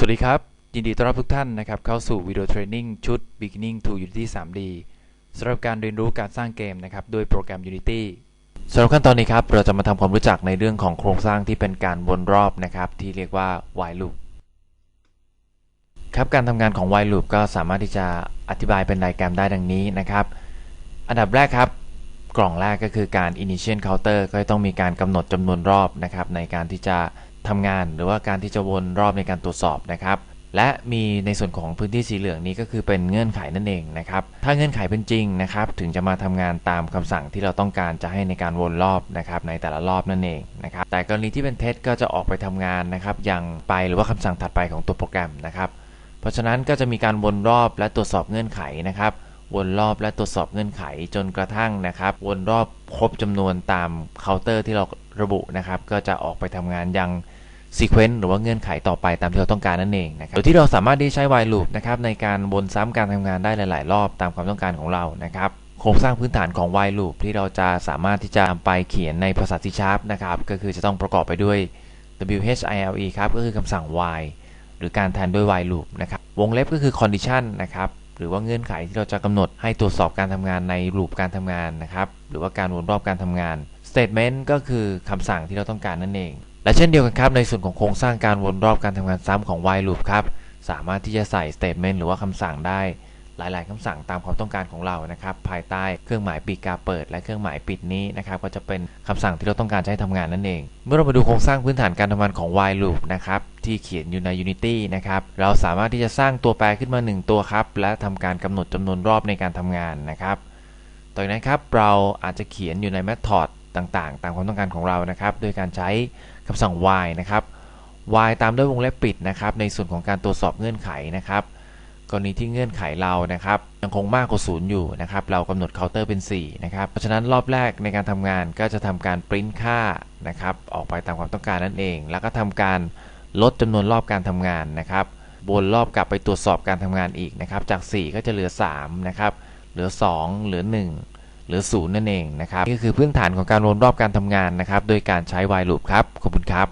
สวัสดีครับ ยินดีต้อนรับทุกท่านนะครับ เข้าสู่วิดีโอเทรนนิ่งชุด Beginning to Unity 3D สำหรับการเรียนรู้การสร้างเกมนะครับด้วยโปรแกรม Unity สำหรับขั้นตอนนี้ครับ เราจะมาทำความรู้จักในเรื่องของโครงสร้างที่เป็นการวนรอบนะครับ ที่เรียกว่า while loop ครับการทำงานของ while loop ก็สามารถที่จะอธิบายเป็นไดแกรมได้ดังนี้นะครับ อันดับแรกครับ กล่องแรกก็คือการ initial counter ก็ต้องมีการกำหนดจำนวนรอบนะครับในการที่จะ ทำงาน หรือว่าการที่จะวนรอบในการตรวจสอบนะครับและมีในส่วนของพื้นที่สีเหลืองนี้ก็คือเป็นเงื่อนไขนั่นเองนะครับ ถ้าเงื่อนไขเป็นจริงนะครับ ถึงจะมาทำงานตามคำสั่งที่เราต้องการจะให้ในการวนรอบนะครับในแต่ละรอบนั่นเองนะครับ แต่กรณีที่เป็นเท็จก็จะออกไปทำงานนะครับอย่างไปหรือว่าคำสั่งถัดไปของตัวโปรแกรมนะครับ เพราะฉะนั้นก็จะมีการวนรอบและตรวจสอบเงื่อนไขนะครับ วนรอบและตรวจสอบเงื่อนไขจนกระทั่งนะครับ วนรอบครบจำนวนตามเคาน์เตอร์ที่เราระบุนะครับ ก็จะออกไปทำงานยังซีเควนต์หรือว่าเงื่อนไขต่อไปตามที่เราต้องการนั่นเองนะครับโดยที่เราสามารถที่ใช้ while loop นะครับในการวนซ้ำการทำงานได้หลาย ๆ รอบตามความต้องการของเรานะครับโครงสร้างพื้นฐานของ while loop ที่เราจะสามารถที่จะนำไปเขียนในภาษา C Sharp นะครับก็คือจะต้องประกอบไปด้วย while ครับก็คือคำสั่ง while หรือการแทนด้วย while loop นะครับวงเล็บก็คือ condition นะครับ หรือว่าเงื่อนไขที่เราจะกำหนดให้ตรวจสอบการทำงานในรูปการทำงานนะครับหรือว่าการวนรอบการทำงาน statement ก็คือคำสั่งที่เราต้องการนั่นเอง และเช่นเดียวกันครับในส่วนของโครงสร้างการวนรอบการทำงานซ้ำของ while loop ครับสามารถที่จะใส่ statement หรือว่าคำสั่งได้ หลาย ๆคำสั่งตามความต้องการของเรานะครับภายใต้เครื่องหมายปีกกาเปิด และเครื่องหมายปิดนี้นะครับก็จะเป็นคำสั่งที่เราต้องการจะให้ทำงานนั่นเอง เมื่อเรามาดูโครงสร้างพื้นฐานการทำงานของ while loop นะครับที่เขียนอยู่ใน Unity นะครับ เราสามารถที่จะสร้างตัวแปรขึ้นมา 1 ตัวครับ และทำการกำหนดจำนวนรอบในการทำงานนะครับ ต่อจากนั้นครับ เราอาจจะเขียนอยู่ใน method ต่างๆ ตามความต้องการของเรานะครับ โดยการใช้คำสั่ง while นะครับ while ตามด้วยวงเล็บปิดนะครับ ในส่วนของการตรวจสอบเงื่อนไขนะครับ กรณีที่เงื่อนไขเรานะครับยังคงมากกว่าศูนย์อยู่นะครับเรากำหนดเคาน์เตอร์เป็น4นะครับเพราะฉะนั้นรอบแรกในการทำงานก็จะทำการปริ้นค่านะครับออกไปตามความต้องการนั่นเอง แล้วก็ทำการลดจำนวนรอบการทำงานนะครับวนรอบกลับไปตรวจสอบการทำงานอีกนะครับจาก 4 ก็จะเหลือ3นะครับเหลือ 2 เหลือ 1 เหลือ0นั่นเองนะครับนี่คือพื้นฐานของการวนรอบการทำงานนะครับโดยการใช้ while loop ครับขอบคุณครับ